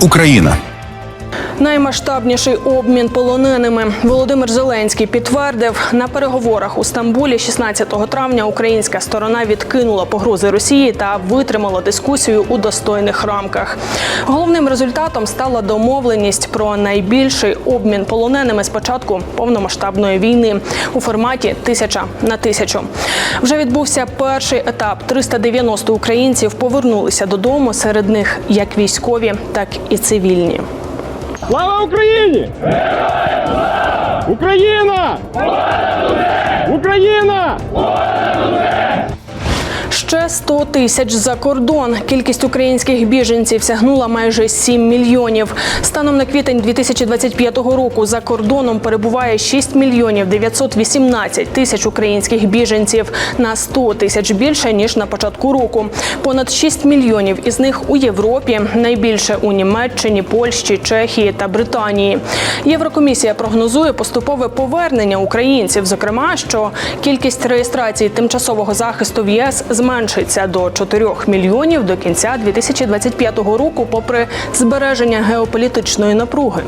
Україна. Наймасштабніший обмін полоненими Володимир Зеленський підтвердив на переговорах у Стамбулі 16 травня. Українська сторона відкинула погрози Росії та витримала дискусію у достойних рамках. Головним результатом стала домовленість про найбільший обмін полоненими з початку повномасштабної війни у форматі тисяча на тисячу. Вже відбувся перший етап. 390 українців повернулися додому. Серед них як військові, так і цивільні. Слава Україні! Україна! Україна! Ще 100 тисяч за кордон. Кількість українських біженців сягнула майже 7 мільйонів. Станом на квітень 2025 року за кордоном перебуває 6 мільйонів 918 тисяч українських біженців на 100 тисяч більше ніж на початку року. Понад 6 мільйонів із них у Європі, найбільше у Німеччині, Польщі, Чехії та Британії. Єврокомісія прогнозує поступове повернення українців. Зокрема, що кількість реєстрацій тимчасового захисту в ЄС зменшиться до 4 мільйонів до кінця 2025 року, попри збереження геополітичної напруги.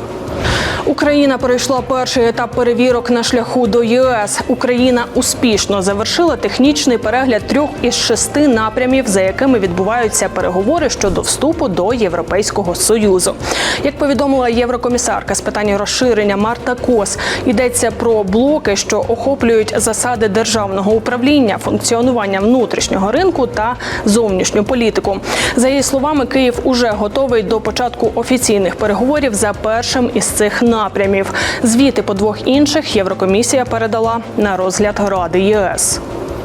Україна пройшла перший етап перевірок на шляху до ЄС. Україна успішно завершила технічний перегляд трьох із шести напрямів, за якими відбуваються переговори щодо вступу до Європейського союзу. Як повідомила єврокомісарка з питань розширення Марта Кос, йдеться про блоки, що охоплюють засади державного управління, функціонування внутрішнього ринку та зовнішню політику. За її словами, Київ уже готовий до початку офіційних переговорів за першим із цих напрямів. Звіти по двох інших Єврокомісія передала на розгляд Ради ЄС.